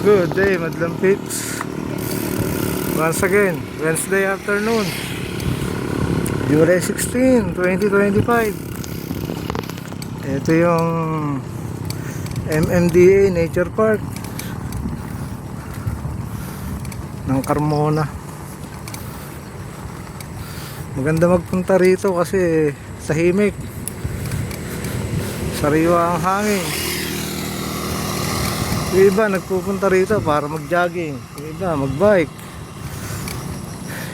Good day, Madlang Pits. Once again, Wednesday afternoon. July 16, 2025. Ito yung MMDA Nature Park ng Carmona. Maganda magpunta rito kasi tahimik. Sariwa ang hangin. Yung iba nagpupunta rito para mag-jogging. Yung iba mag-bike.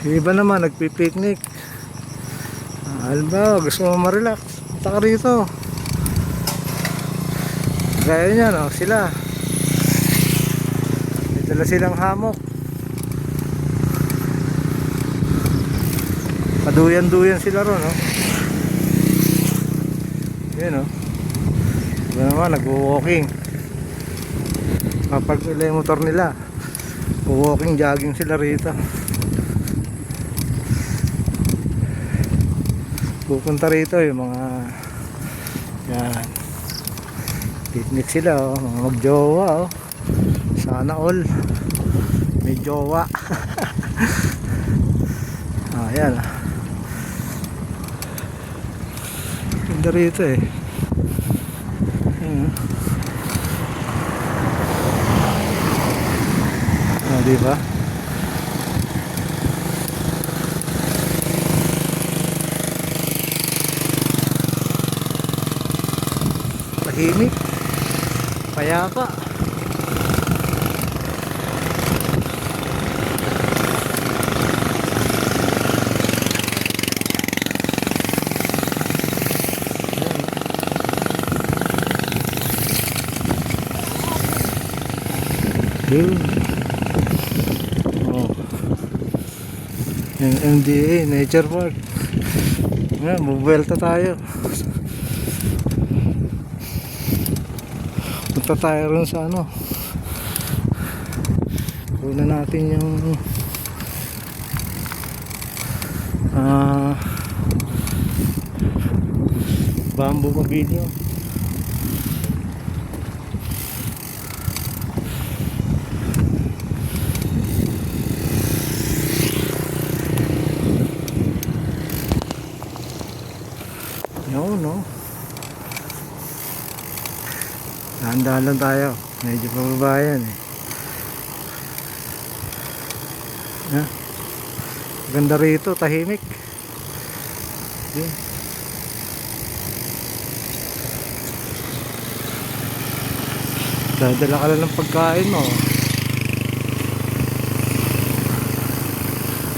Yung iba naman nagpi-picnic. Alba, gusto mo ma-relax. Punta ka rito. Gaya niya, no? Sila. May dala silang hamok. Paduyan-duyan sila ron, no? Yun, no? Iba naman, nag-walking kapag nila yung motor nila walking jogging sila rito. Pupunta rito yung mga yan. Picnic sila oh, mga magjowa oh. sana all. May jowa. Ah yan. Ah ganda rito eh Ayan, oh. Ah, di ba? Tahimik. Payapa. Yun. Yung MDA, Nature Park. Ngayon, bubuelta tayo. Punta tayo rin sa ano. Kuna natin yung ah bamboo pavilion. No, no. Dahan-dahan lang tayo. Medyo pababa yan eh. Ha? Ganda rito, tahimik. Yun. Dadala ka lang ng pagkain mo.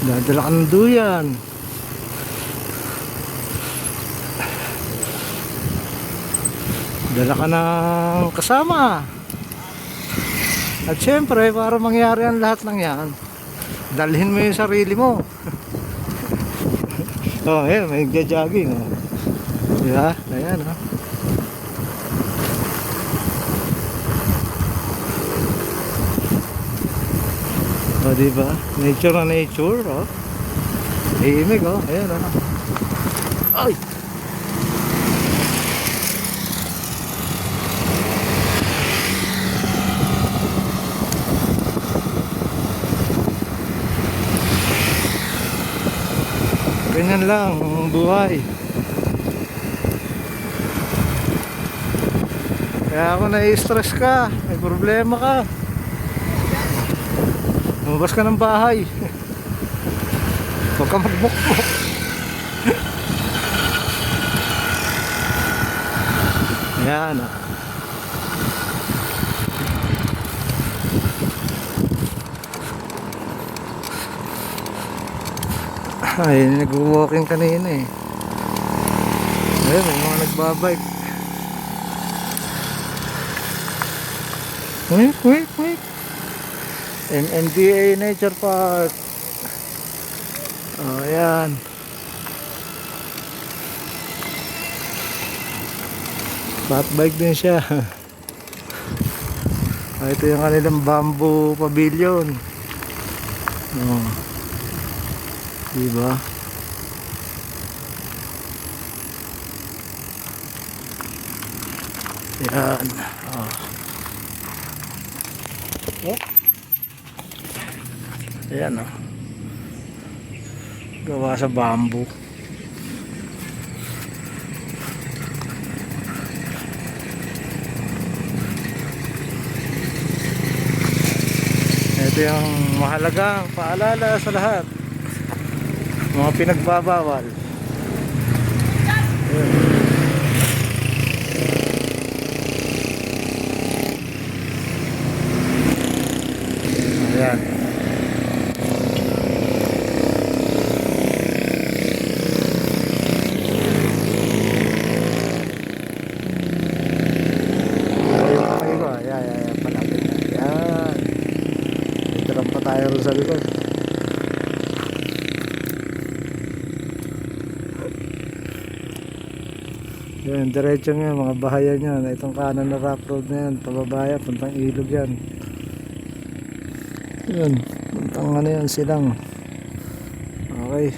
Dadala ka ng duyan. Dala ka ng kasama. At syempre, para mangyari ang lahat ng yan, dalhin mo yung sarili mo. oh, ayan, may jogging. Oh. Di ba? Ayan, oh. Oh, di ba? Nature na nature, oh. Himig, oh. Ayan, oh. Ay! Ganyan lang ang buhay. Kaya ako na-stress ka, may problema ka. Lumabas ka ng bahay. Huwag ka magbukbok. Ayan ah. Ay, nag-walking kanina eh. Ayun, may mga nagbabike. Wait, wait, wait. MMDA Nature Park. Oh, ayan. Fat bike din siya. Ah, ito yung kanilang bamboo pavilion. Oh. Diba? Yan. Oh. Ayan oh. Gawa sa bamboo. Ito yung mahalagang paalala sa lahat. Mga pinagbabawal. Ayan. Ayan. Ayan. Ayan. Palapit na. Ayan. Itiram pa tayo rin sa likod. Yan, diretso nga mga bahayan yan. Itong kanan na rock road na yan, pababaya, puntang ilog yan. Yan, puntang ano yan, silang. Okay.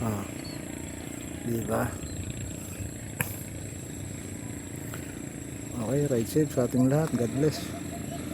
Ah. Diba? Okay, ride safe sa ating lahat. God bless.